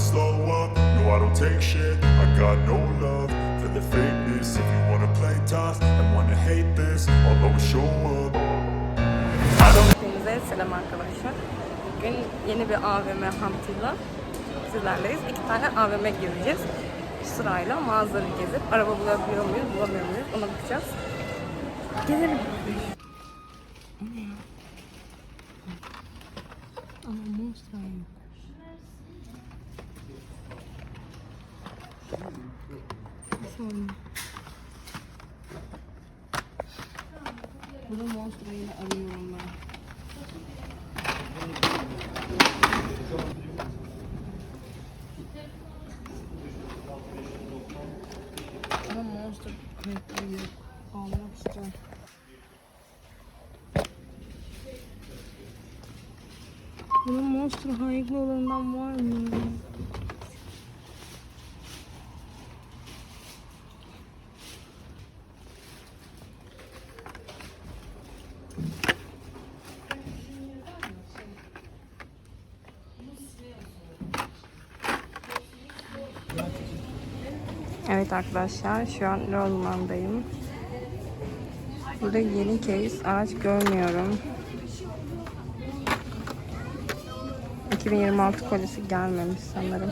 slow up. No, I don't take shit. I got no love for the fakeness. If you wanna play tough and wanna hate this, I'll always show up. Hepinize selam arkadaşlar. Bugün yeni bir AVM hantıyla sizlerleyiz. İki tane AVM gezeceğiz. Sırayla mağazaları gezip araba bulabiliyor muyuz, bulamıyor muyuz ona bakacağız. Gezelim. Ama monster yok. Burada monster'ı arıyorum ben. Ama monster kayıtları. Almak istiyorum. Bunun monster hayıklı olanından var mı? Evet arkadaşlar şu an Rozman'dayım. Burada yeni case araç görmüyorum. 2026 kolisi gelmemiş sanırım.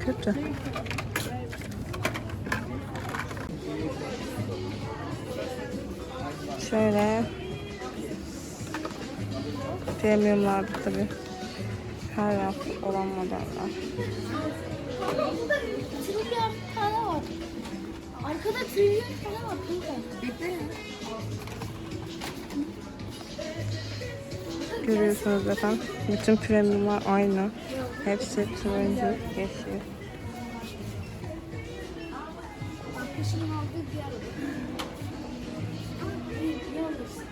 Kötü. Premiumlarda tabi her raf olan modeller. Trilyon tane var. Arkada trilyon tane var. Görüyorsunuz zaten bütün premiumlar aynı. Hepsi turuncu, yeşil. Arkadaşımın aldığı.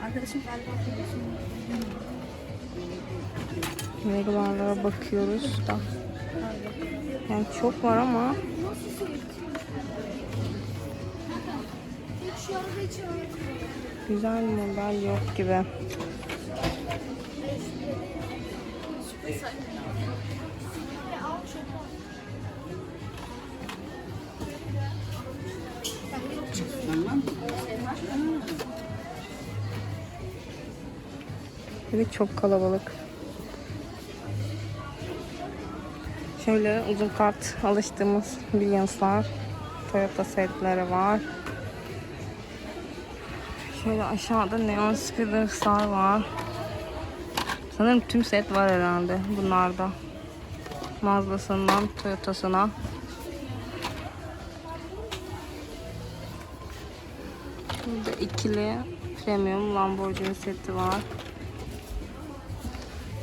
Arkadaşım galiba arkadaşım. Megalarlara bakıyoruz da. Yani çok var ama güzel model yok gibi. Evet çok kalabalık. Şöyle uzun kart alıştığımız Williams'lar, Toyota setleri var. Şöyle aşağıda Neon Speeders'lar var. Sanırım tüm set var herhalde bunlarda. Mazda'sından Toyota'sına. Burada ikili premium Lamborghini seti var.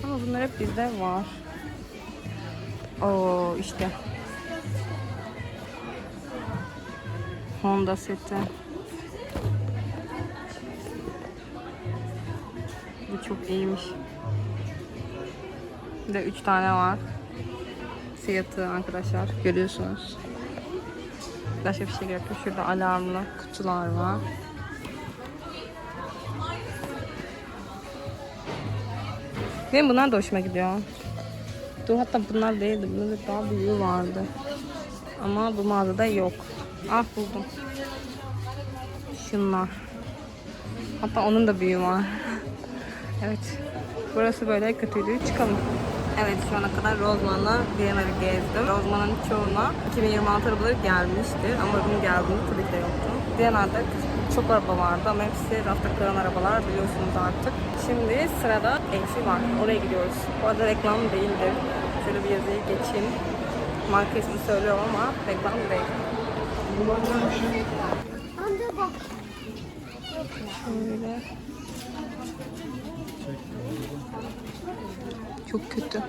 Ama bunlar hep bizde var. Oo işte. Honda seti. Bu çok iyiymiş. Bir de 3 tane var. Fiyatı arkadaşlar görüyorsunuz. Başka bir şey yok. Şurada alarmlı kutular var. Benim bunlar da hoşuma gidiyor. Dur hatta bunlar değildi. Bunların daha büyüğü vardı. Ama bu mağazada yok. Ah buldum. Şunlar. Hatta onun da büyüğü var. evet. Burası böyle kötüydü. Çıkalım. Evet şu ana kadar Rozman'la Viyana'yı gezdim. Rozman'ın çoğuna 2026 arabaları gelmişti ama bunun geldiğini tabii ki de yoktu. Viyana'da çok araba vardı ama hepsi rafta kalan arabalar biliyorsunuz artık. Şimdi sırada AC var. Oraya gidiyoruz. Bu arada reklam değildir. Şöyle bir yazıyı geçeyim. Marka ismi söylüyorum ama reklam değil. Anne bak. Şöyle. Çok kötü.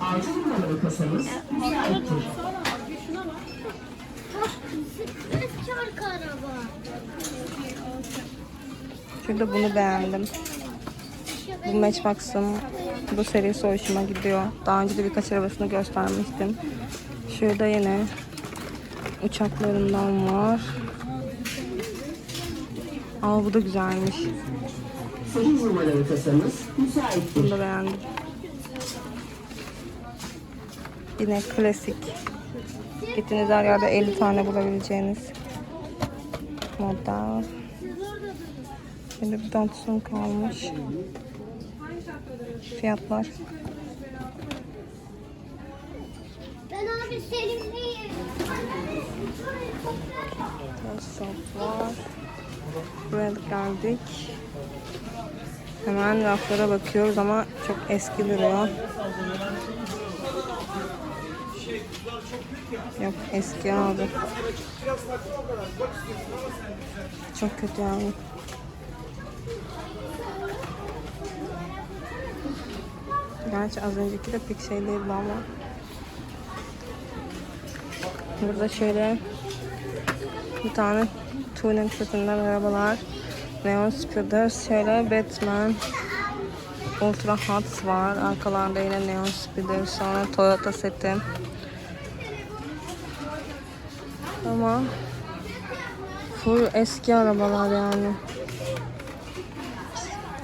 Altı numaralı kasamız tuttu. Eski arka araba. Şurada bunu beğendim. Bu Matchbox'ın bu serisi hoşuma gidiyor. Daha önce de birkaç arabasını göstermiştim. Şurada yine uçaklarından var. Aa bu da güzelmiş. 8 numaralı kasamız müsaittir. Bunu da beğendim. Yine klasik. Gittiğiniz her yerde 50 tane bulabileceğiniz model. Şimdi bir Datsun kalmış. Fiyatlar. Ben abi Selim'leyim. Salt var. Buraya geldik. Hemen raflara bakıyoruz ama çok eski duruyor. Yok eski abi. Çok kötü yani. Gerçi az önceki de pek şey değildi ama. Burada şöyle bir tane tuning setinden arabalar. Neon Speeders, şöyle Batman, Ultra Hot var. Arkalarda yine Neon Speeders, sonra Toyota seti. Ama full eski arabalar yani.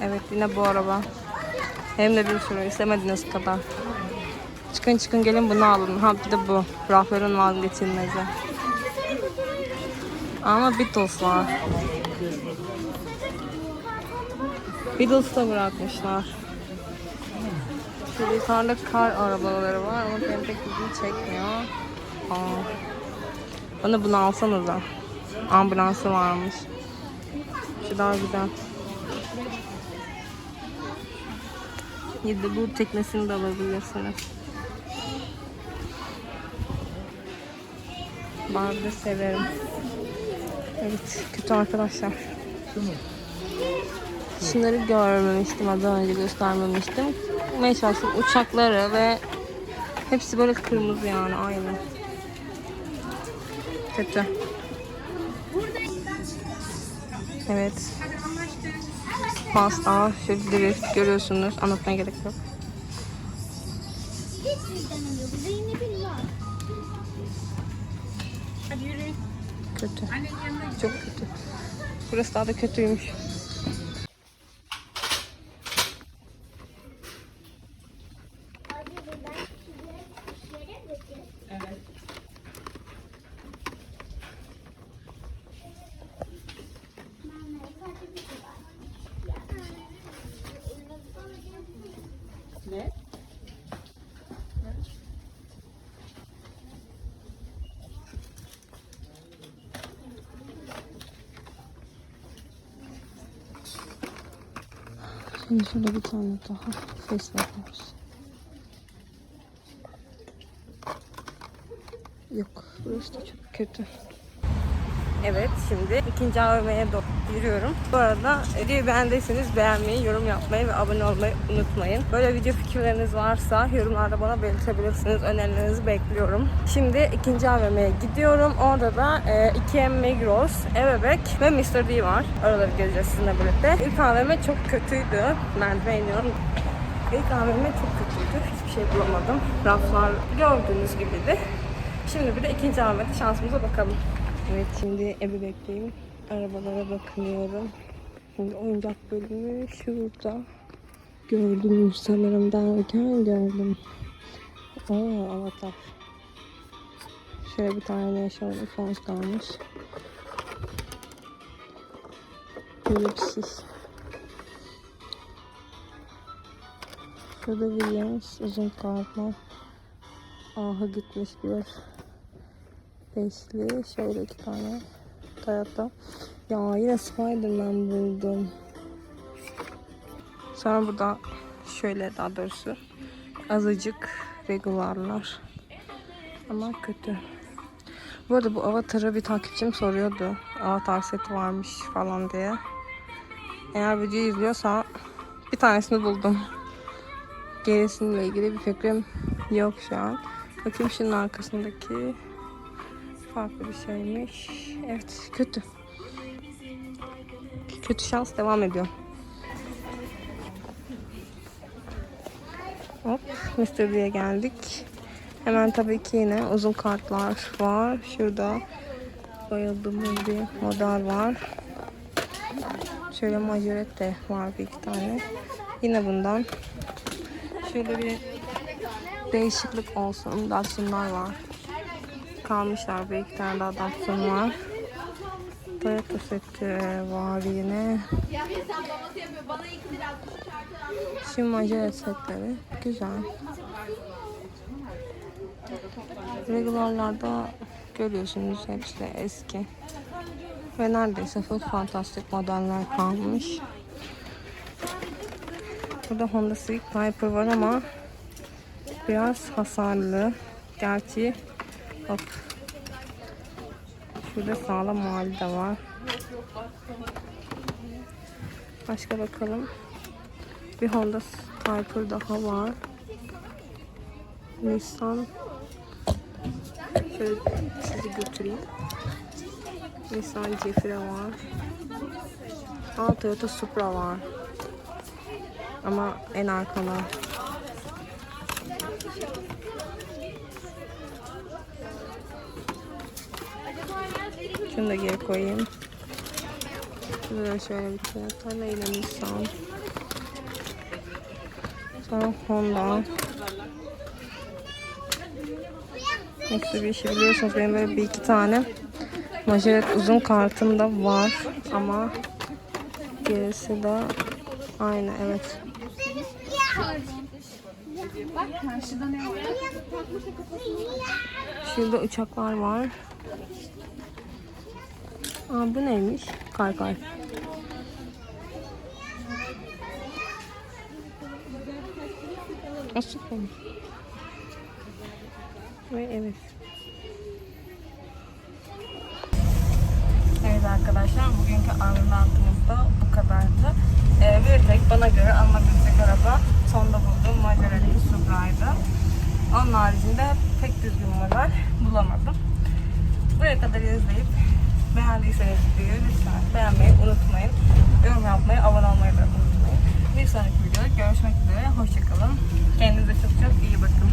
Evet yine bu araba. Hem de bir sürü istemediğiniz kadar. Çıkın çıkın gelin bunu alın. Ha bir de bu. Rafların vazgeçilmezi. Ama Beatles var. Beatles da bırakmışlar. Şurada yukarıda kar arabaları var ama benim pek ilgimi çekmiyor. Aa. Bana bunu alsanıza. Ambulansı varmış. Şu daha güzel. Ya da bu teknesini de alabilirsiniz. Ben de severim. Evet, kötü arkadaşlar. Şunları görmemiştim, az önce göstermemiştim. Meşalsin uçakları ve hepsi böyle kırmızı yani aynı. Kötü. Evet. Pasta, drift görüyorsunuz. Anlatmaya gerek yok. Kötü. Çok kötü. Burası daha da kötüymüş. Şimdi şöyle bir tane daha face yapıyoruz. Yok, burası da çok kötü. Evet, şimdi ikinci AVM'ye doğru yürüyorum. Bu arada videoyu beğendiyseniz beğenmeyi, yorum yapmayı ve abone olmayı unutmayın. Böyle video fikirleriniz varsa yorumlarda bana belirtebilirsiniz. Önerilerinizi bekliyorum. Şimdi ikinci AVM'ye gidiyorum. Orada da e, 2M Migros, Ebebek ve Mr. D var. Oraları gezeceğiz sizinle birlikte. İlk AVM çok kötüydü. Merdiven iniyorum. İlk AVM çok kötüydü. Hiçbir şey bulamadım. Raflar gördüğünüz gibiydi. Şimdi bir de ikinci AVM'de şansımıza bakalım. Evet şimdi Ebebek'teyim. Arabalara bakıyorum. Şimdi oyuncak bölümü şurada. Gördüm sanırım derken gördüm. Aa avatar. Şöyle bir tane yaşayan fons kalmış. Şey. Şurada Williams uzun kartlar. Aha gitmiş bir beşli. Şöyle iki tane. Toyota. Ya yine Spiderman buldum. Sonra burada şöyle daha doğrusu azıcık regularlar. Ama kötü. Bu arada bu avatarı bir takipçim soruyordu. Avatar seti varmış falan diye. Eğer videoyu izliyorsa bir tanesini buldum. Gerisiyle ilgili bir fikrim yok şu an. Bakayım şunun arkasındaki farklı bir şeymiş. Evet kötü. Kötü şans devam ediyor. Hop Mr. D'ye geldik. Hemen tabii ki yine uzun kartlar var. Şurada bayıldığımız bir model var. Şöyle majoret de var bir iki tane. Yine bundan. Şöyle bir değişiklik olsun. Datsun'lar var. Kalmışlar bir iki tane daha Datsun var. Toyota seti var yine. Majoret setleri güzel. Regularlarda görüyorsunuz hepsi de eski. Ve neredeyse full fantastik modeller kalmış. Burada Honda Civic Viper var ama biraz hasarlı. Gerçi bak şurada sağlam hali de var. Başka bakalım. Bir Honda Viper daha var. Nissan Şöyle sizi götüreyim. Nissan Zephyr var. Aa, Toyota Supra var. Ama en arkada. Şunu da geri koyayım. Şurada şöyle bir Toyota ile Nissan. Sonra Honda. Mitsubishi biliyorsunuz benim böyle bir iki tane majoret uzun kartım da var ama gerisi de aynı evet. Şurada uçaklar var. Aa, bu neymiş? Kay kay. Aa, süpermiş. Ve evet. Evet arkadaşlar bugünkü anlatımız da bu kadardı. Ee, bir tek bana göre alınabilecek araba sonda bulduğum Maserati Supra'ydı. Onun haricinde pek düzgün model bulamadım. Buraya kadar izleyip beğendiyseniz videoyu lütfen beğenmeyi unutmayın. Yorum yapmayı, abone olmayı da unutmayın. Bir sonraki videoda görüşmek üzere. Hoşçakalın. Kendinize çok çok iyi bakın.